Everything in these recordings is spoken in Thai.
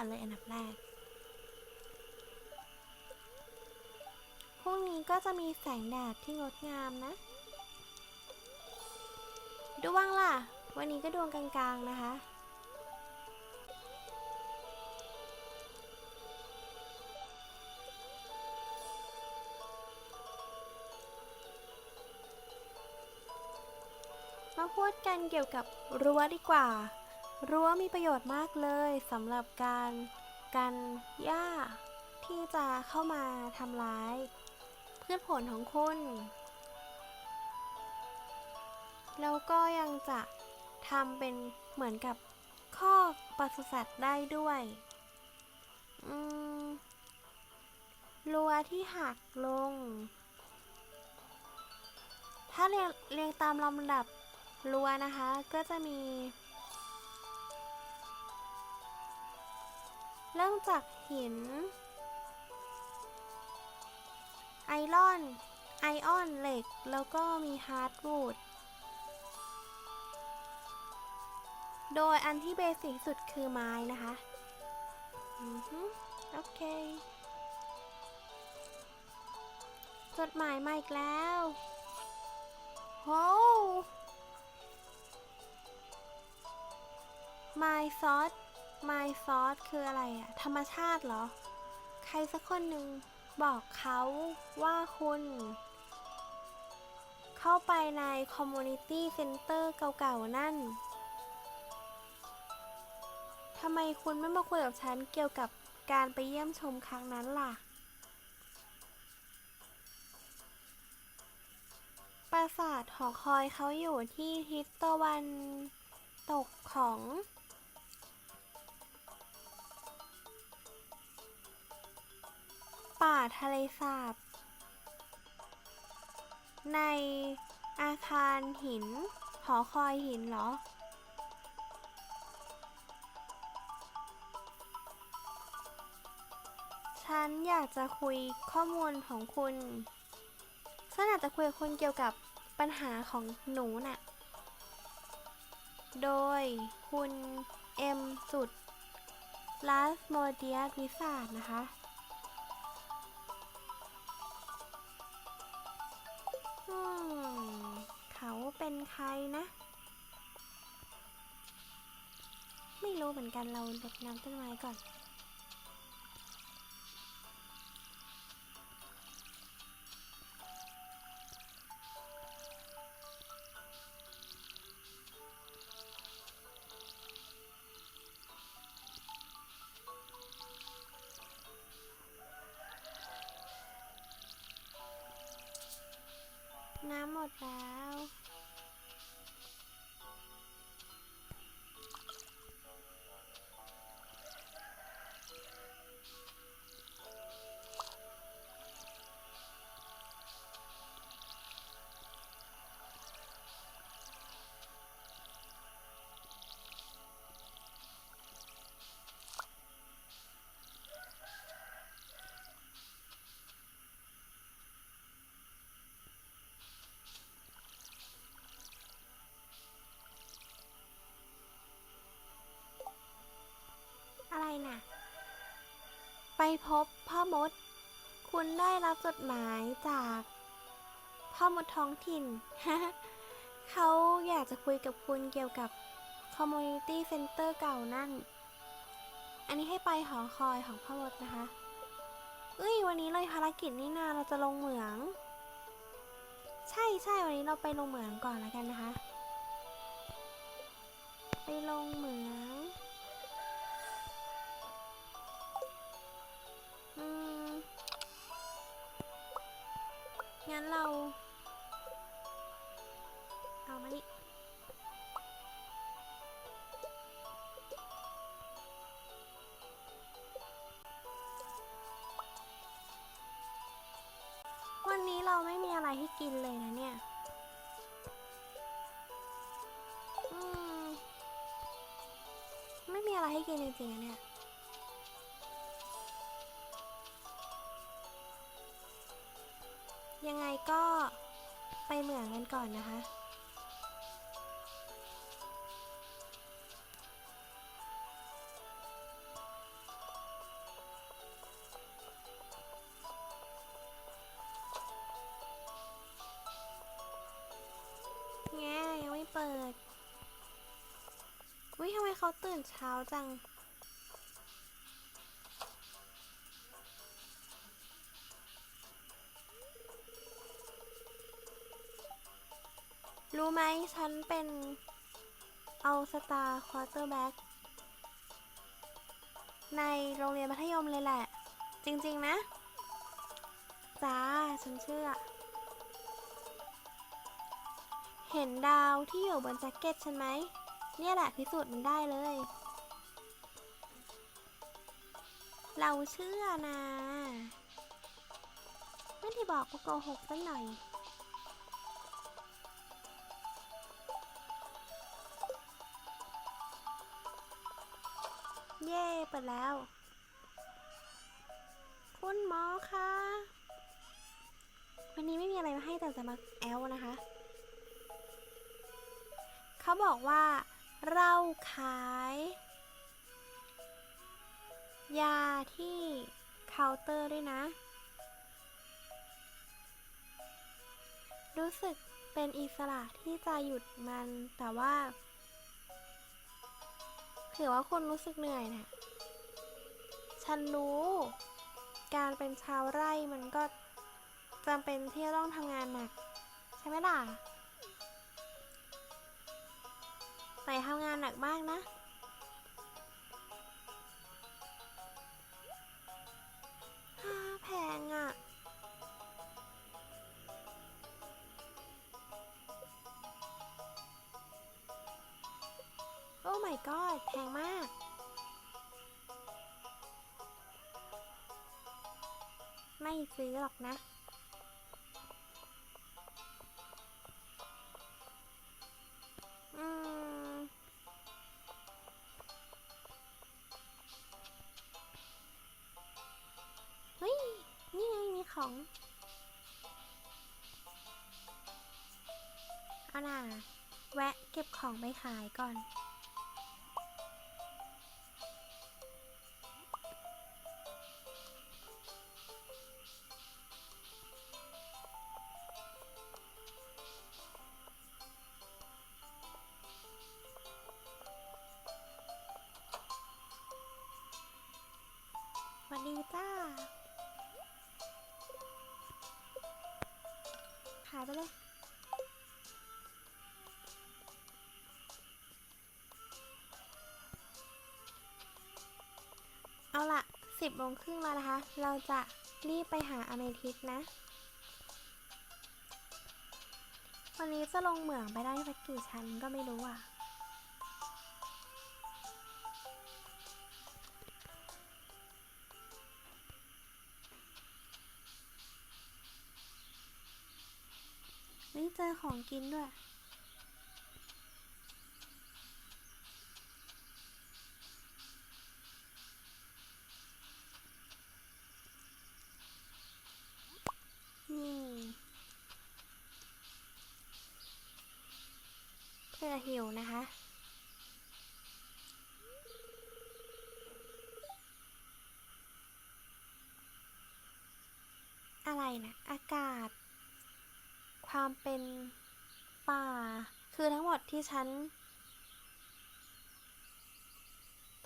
อนเลยอันดับแรก พรุ่งนี้ก็จะมีแสงแดดที่งดงามนะ ดวงล่ะ วันนี้ก็ดวงกลางๆนะคะมาพูดกันเกี่ยวกับรั้วดีกว่า รั้วมีประโยชน์มากเลยสำหรับการกันหญ้าที่จะเข้ามาทำร้าย พืชผลของคุณ แล้วก็ยังจะทำเป็นเหมือนกับคอกปศุสัตว์ได้ด้วยรั้วที่หักลง ถ้าเรียงเรียงตามลำดับรั้วนะคะ ก็จะมี เริ่มจากหิน ไอรอน ไอออนเหล็ก แล้วก็มีฮาร์ดวูด โดยอันที่เบสิกสุดคือไม้นะคะอือฮึโอเคจดหมายมาอีกแล้วโห My Sauce My Sauce คืออะไรอะธรรมชาติเหรอ ใครสักคนหนึ่งบอกเขาว่าคุณ เข้าไปใน Community Center เก่าๆ นั่นทำไมคุณไม่มาคุยกับฉันเกี่ยวกับการไปเยี่ยมชมครั้งนั้นล่ะ ปราสาทหอคอยเขาอยู่ที่ทิศตะวันตกของ ป่าทะเลสาบ ในอาคารหิน หอคอยหินเหรอ ฉันอยากจะคุยข้อมูลของคุณฉันอยากจะคุยกับคุณเกี่ยวกับปัญหาของหนูน่ะ โดยคุณเอ็มสุดลาสโมเดียวิสาดนะคะ เป็นใครนะ ไม่รู้เหมือนกันเราดดน้ำต้นไม้ก่อน น้ำหมดแล้ว พบพ่อมด คุณได้รับจดหมายจาก พ่อมดท้องถิ่น เขาอยากจะคุยกับคุณเกี่ยวกับ Community Center เก่านั่น อันนี้ให้ไปหอคอยของพ่อมดนะคะเอ้ยวันนี้เลยภารกิจนี่นาเราจะลงเหมือง ใช่ใช่วันนี้เราไปลงเหมืองก่อนแล้วกันนะคะ ไปลงเหมือง อืม งั้นเรา เอามานี่วันนี้เราไม่มีอะไรให้กินเลยนะเนี่ยไม่มีอะไรให้กินจริงๆอะเนี่ย ยังไงก็ไปเหมืองกันก่อนนะคะ แง่ยังไม่เปิด วิทำไมเขาตื่นเช้าจัง รู้ไหมฉันเป็นเอาสตาร์ควอเตอร์แบ็กในโรงเรียนมัธยมเลยแหละ จริง ๆ นะ จ้า ฉันเชื่อ เห็นดาวที่อยู่บนแจ็คเก็ตฉันไหม เนี่ยแหละพิสูจน์มันได้เลย เราเชื่อนะ ไม่ได้บอกว่าโกหกสักหน่อย เย่เปิดแล้ว คุณหมอคะวันนี้ไม่มีอะไรมาให้แต่จะมาแอลนะคะ เขาบอกว่า เราขาย ยาที่เคาน์เตอร์ด้วยนะ รู้สึกเป็นอิสระที่จะหยุดมันแต่ว่า ถือว่าคุณรู้สึกเหนื่อยนะฉันรู้ การเป็นชาวไร่มันก็จำเป็นที่จะต้องทำงานหนัก ใช่ไหมล่ะแต่ทำงานหนักมากนะ แพงมาก ไม่ซื้อหรอกนะอืมเฮ้ย นี่ไงมีของ เอาน่ะ แวะเก็บของไปขายก่อน ปเลยเอาละสิบโมงครึ่งแล้วนะคะ เราจะรีบไปหาอเมทิสนะ วันนี้จะลงเหมืองไปได้สักกี่ชั้นก็ไม่รู้อะ ของกินด้วย นี่ เพื่อหิวนะคะอะไรนะอากาศ ความเป็นป่า คือทั้งหมดที่ฉัน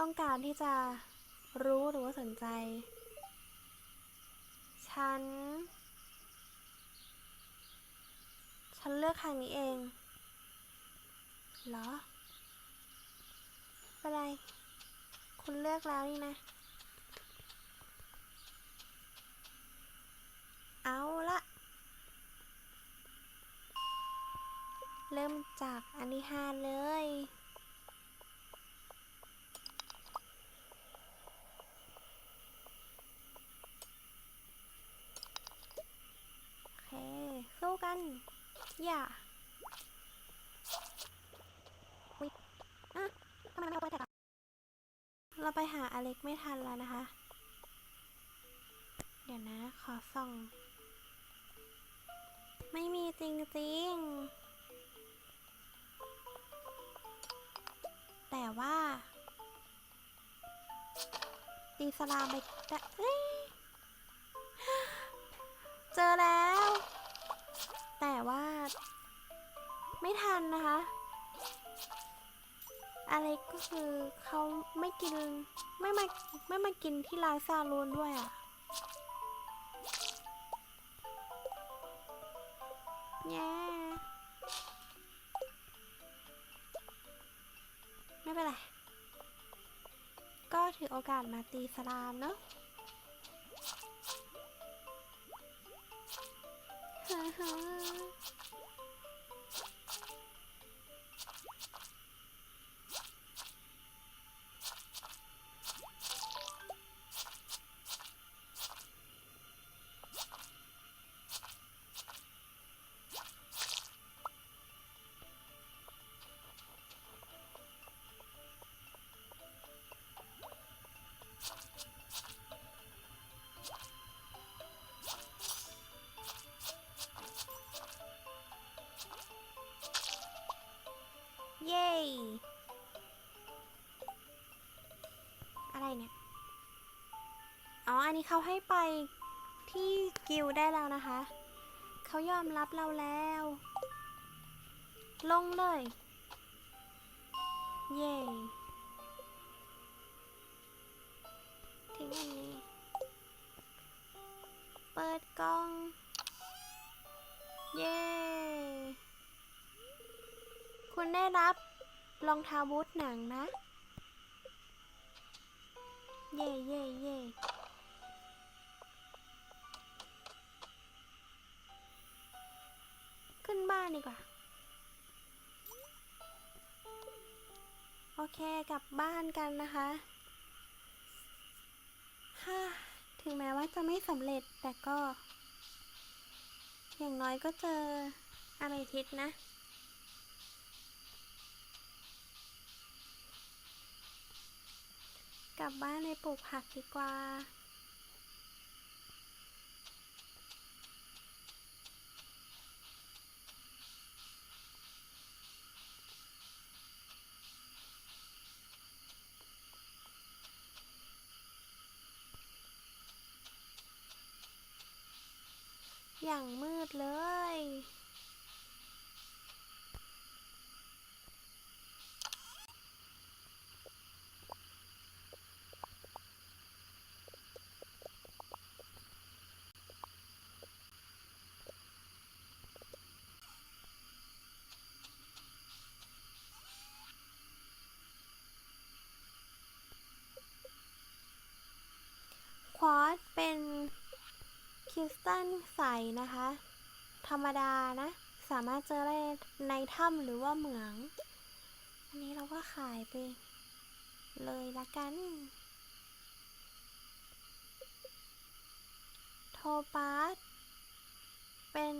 ต้องการที่จะรู้หรือว่าสนใจ ฉัน ฉันเลือกทางนี้เองเหรอเป็นไร คุณเลือกแล้วนี่นะ เอาละ เริ่มจากอันที่ห้าเลย โอเค สู้กัน อย่าอุ๊ยอะทำไมไม่เอาไปแท็กอะเราไปหาอเล็กไม่ทันแล้วนะคะ เดี๋ยวนะ ขอส่อง ไม่มีจริงๆ แต่ว่า ตีสลามไปแต่เอ้ยเจอแล้ว แต่ว่า ไม่ทันนะคะออเล็กก็คือเขาไม่กิน ไม่มาไม่มากินที่ร้านซาลูนด้วยอะแย่ เป็นไร ก็ถือโอกาสมาตีสลามเนาะฮ่าฮ่า เขาให้ไปที่กิลได้แล้วนะคะ เขายอมรับเราแล้ว ลงเลย เย้ทิ้งอันนี้ เปิดกล้อง เย้คุณได้รับรองเท้าบูทหนังนะ เย่เย่เย่านดีกว่า โอเคกลับบ้านกันนะคะฮ่าถึงแม้ว่าจะไม่สำเร็จแต่ก็ อย่างน้อยก็เจออะไรทิตนะ กลับบ้านไปปลูกผักดีกว่า อย่างมืดเลย ควอตเป็นค ริสตัลใสนะคะ ธรรมดานะ สามารถเจอได้ในถ้ำหรือว่าเหมือง อันนี้เราก็ขายไป เลยละกัน โทปาสเป็น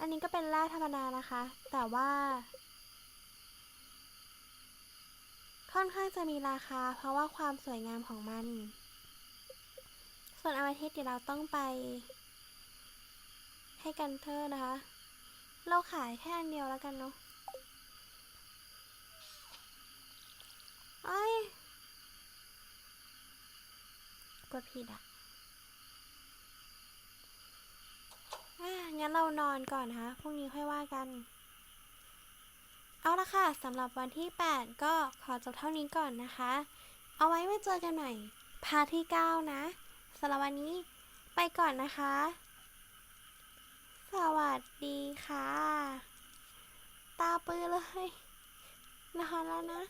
อันนี้ก็เป็นแร่ธรรมดานะคะ แต่ว่าค่อนข้างจะมีราคาเพราะว่าความสวยงามของมัน ส่วนอวทิตย์เดี๋ยวเราต้องไป ให้กันเทอนะคะ เราขายแค่อันเดียวแล้วกันเนาะไอ้ยกดผิดอะงั้นเรานอนก่อนนะคะพรุ่งนี้ค่อยว่ากัน เอาละค่ะสำหรับวันที่ 8 ก็ขอจบเท่านี้ก่อนนะคะ เอาไว้ไว้เจอกันใหม่พาร์ทที่ 9 นะ สำหรับวันนี้ไปก่อนนะคะ สวัสดีค่ะ ตาปื้อเลยนอนแล้วนะ